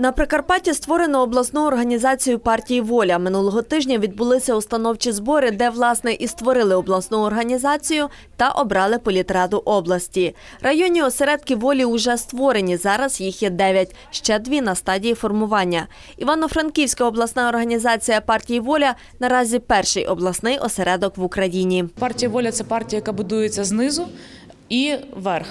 На Прикарпатті створено обласну організацію партії Воля. Минулого тижня відбулися установчі збори, де власне і створили обласну організацію та обрали політраду області. Районні осередки волі вже створені. Зараз їх є дев'ять, ще дві на стадії формування. Івано-Франківська обласна організація партії Воля наразі перший обласний осередок в Україні. Партія воля це партія, яка будується знизу і вверх.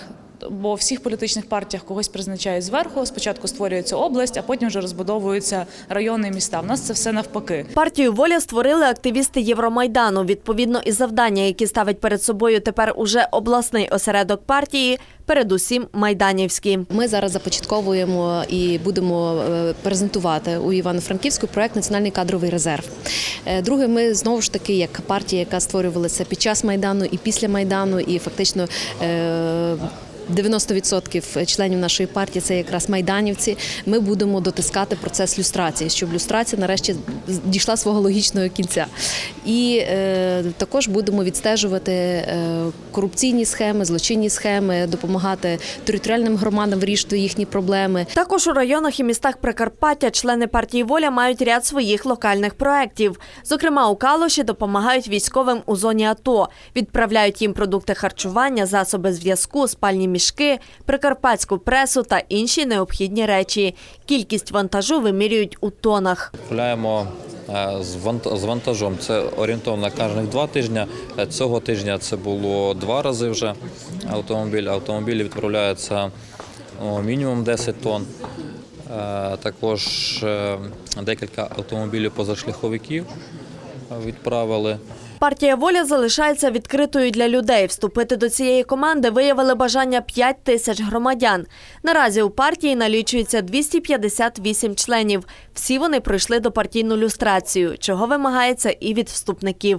Бо в всіх політичних партіях когось призначають зверху. Спочатку створюється область, а потім вже розбудовуються райони і міста. В нас це все навпаки. Партію Воля створили активісти Євромайдану. Відповідно, і завдання, які ставить перед собою тепер уже обласний осередок партії, передусім майданівські. Ми зараз започатковуємо і будемо е, презентувати у Івано-Франківську проект Національний кадровий резерв. Е, Друге, ми знову ж таки, як партія, яка створювалася під час майдану і після майдану, і фактично. Е, 90% членів нашої партії це якраз майданівці. Ми будемо дотискати процес люстрації, щоб люстрація нарешті дійшла свого логічного кінця. І е, також будемо відстежувати е, корупційні схеми, злочинні схеми, допомагати територіальним громадам вирішити їхні проблеми. Також у районах і містах Прикарпаття члени партії Воля мають ряд своїх локальних проєктів. Зокрема, у Калуші допомагають військовим у зоні АТО, відправляють їм продукти харчування, засоби зв'язку, спальні мішки, прикарпатську пресу та інші необхідні речі. Кількість вантажу вимірюють у тонах. Відправляємо е, з вант- вантажом. Це орієнтовно кожних два тижні. Е, Цього тижня це було два рази вже автомобіль. Автомобілі відправляються мінімум 10 тонн. Е, Також декілька автомобілів позашляховиків відправили. Партія Воля залишається відкритою для людей. Вступити до цієї команди виявили бажання 5 тисяч громадян. Наразі у партії налічується 258 членів. Всі вони пройшли до партійну люстрацію, чого вимагається і від вступників.